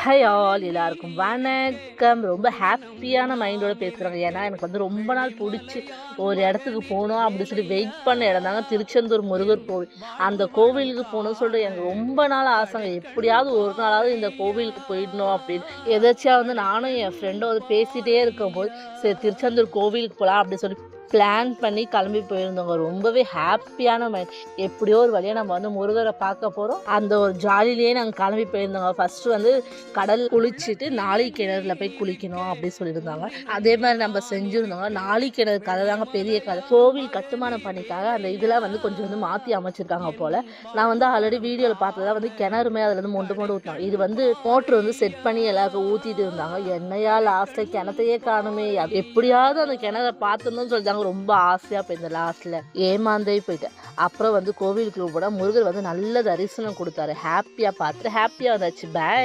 High all எல்லாருக்கும் வணக்கம். ரொம்ப ஹாப்பியான மைண்டோட பேசுகிறாங்க ஏன்னா எனக்கு வந்து ரொம்ப நாள் பிடிச்சி ஒரு இடத்துக்கு போகணும் அப்படின்னு சொல்லி வெயிட் பண்ண இடம் தாங்க திருச்செந்தூர் முருகர் கோவில். அந்த கோவிலுக்கு போகணும்னு சொல்லிட்டு எனக்கு ரொம்ப நாள் ஆசைங்க எப்படியாவது ஒரு நாளாவது இந்த கோவிலுக்கு போயிடணும் அப்படின்னு. எதாச்சியாக வந்து நானும் என் ஃப்ரெண்டும் வந்து பேசிகிட்டே இருக்கும்போது சரி திருச்செந்தூர் கோவிலுக்கு போகலாம் அப்படின்னு சொல்லி பிளான் பண்ணி கிளம்பி போயிருந்தோங்க. ரொம்பவே ஹாப்பியான மைண்ட் எப்படியோ ஒரு வழியாக நம்ம வந்து முருகரை பார்க்க போகிறோம் அந்த ஒரு ஜாலிலேயே நாங்கள் கிளம்பி போயிருந்தோங்க. ஃபஸ்ட்டு வந்து கடல் குளிச்சுட்டு நாளை கிணறுல போய் குளிக்கணும் அப்படின்னு சொல்லியிருந்தாங்க. அதே மாதிரி நம்ம செஞ்சுருந்தோங்க. நாளை கிணறு கதை தாங்க பெரிய கதை. கோவில் கட்டுமானம் பண்ணிக்காக அந்த இதெல்லாம் வந்து கொஞ்சம் வந்து மாற்றி அமைச்சிருக்காங்க போல். நான் வந்து ஆல்ரெடி வீடியோவில் பார்த்ததா வந்து கிணறுமே அதில் வந்து மொண்டு மொண்டு ஊற்றினாங்க இது வந்து மோட்ரு வந்து செட் பண்ணி எல்லாருக்கும் ஊற்றிட்டு இருந்தாங்க. என்னையா லாஸ்ட்டில் கிணத்தையே காணுமே. எப்படியாவது அந்த கிணறை பார்த்துன்னு சொல்லிட்டாங்க ரொம்ப ஆசையாக போயிருந்தேன் லாஸ்ட்டில் ஏமாந்தே போயிட்டேன். அப்புறம் வந்து கோவிலுக்கு போனால் முருகர் வந்து நல்ல தரிசனம் கொடுத்தாரு. ஹாப்பியாக பார்த்துட்டு ஹாப்பியாக வந்தாச்சு. பே